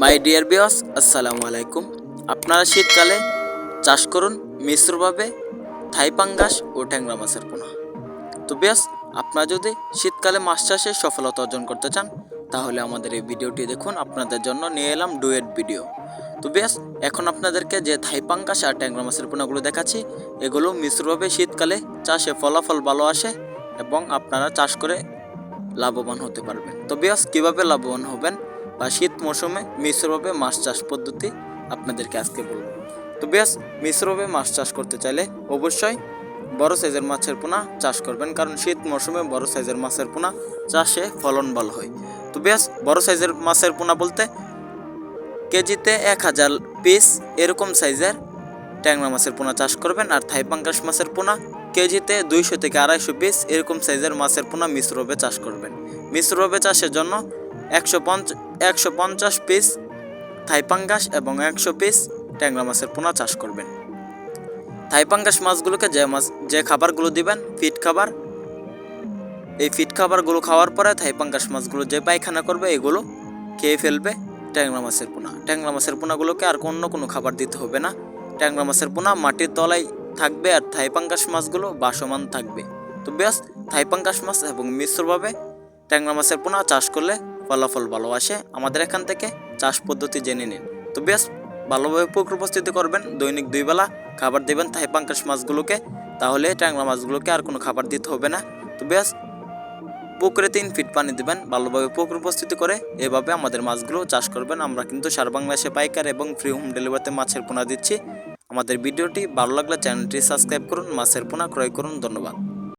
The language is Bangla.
মাই ডিয়ার বিয়স আসসালামু আলাইকুম আপনারা শীতকালে চাষ করুন মিশ্রভাবে থাই পাঙ্গাস ও ট্যাংরা মাছের পোনা। তো বেশ আপনারা যদি শীতকালে মাছ চাষে সফলতা অর্জন করতে চান, তাহলে আমাদের এই ভিডিওটি দেখুন। আপনাদের জন্য নিয়ে এলাম ডুয়েট ভিডিও। তো বেশ এখন আপনাদেরকে যে থাই পাঙ্গাস আর ট্যাংরা মাছের পোনাগুলো দেখাচ্ছি, এগুলো মিশ্রভাবে শীতকালে চাষে ফলাফল ভালো আসে এবং আপনারা চাষ করে লাভবান হতে পারবেন। তো বেশ কীভাবে লাভবান হবেন? বা শীত মৌসুমে মিশ্রভাবে মাছ চাষ পদ্ধতি আপনাদেরকে আজকে বলব। তো বেশ মিশ্রভাবে মাছ চাষ করতে চাইলে অবশ্যই বড় সাইজের মাছের পোনা চাষ করবেন, কারণ শীত মৌসুমে বড় সাইজের মাছের পোনা চাষে ফলন ভালো হয়। তো বেশ বড় সাইজের মাছের পোনা বলতে কেজিতে এক হাজার পিস এরকম সাইজের ট্যাংরা মাছের পোনা চাষ করবেন, আর থাই পাঙ্গাস মাছের পোনা কেজিতে দুইশো থেকে আড়াইশো পিস এরকম সাইজের মাছের পোনা মিশ্রভাবে চাষ করবেন। মিশ্রভাবে চাষের জন্য একশো পঞ্চ একশো পঞ্চাশ পিস থাইপাঙ্গাস এবং একশো পিস ট্যাংরা মাছের পোনা চাষ করবেন। থাইপাঙ্গাস মাছগুলোকে যে মাছ, যে খাবারগুলো দিবেন, ফিট খাবার, এই ফিট খাবারগুলো খাওয়ার পরে থাই পাঙ্গাস মাছগুলো যে পায়খানা করবে, এগুলো খেয়ে ফেলবে ট্যাংরা মাছের পোনা। ট্যাংরা মাছের পোনাগুলোকে আর অন্য কোনো খাবার দিতে হবে না। ট্যাংরা মাছের পোনা মাটির তলায় থাকবে আর থাই পাঙ্গাস মাছগুলো বাসমান থাকবে। তো বেশ থাই পাঙ্গাস মাছ এবং মিশ্রভাবে ট্যাংরা মাছের পোনা চাষ করলে ফলাফল ভালো আসে আমাদের এখান থেকে চাষ পদ্ধতি জেনে নিন। তো বেশ, ভালোভাবে পুকুর উপস্থিতি করবেন, দৈনিক দুই বেলা খাবার দেবেন থাই পাঙ্গাস মাছগুলোকে, তাহলে ট্যাংরা মাছগুলোকে আর কোনো খাবার দিতে হবে না। তো বেশ, পুকুরে তিন ফিট পানি দেবেন, ভালোভাবে পুকুর উপস্থিতি করে এভাবে আমাদের মাছগুলো চাষ করবেন। আমরা কিন্তু সারা বাংলাদেশে পাইকার এবং ফ্রি হোম ডেলিভারিতে মাছের পোনা দিচ্ছি। আমাদের ভিডিওটি ভালো লাগলে চ্যানেলটি সাবস্ক্রাইব করুন, মাছের পোনা ক্রয় করুন, ধন্যবাদ।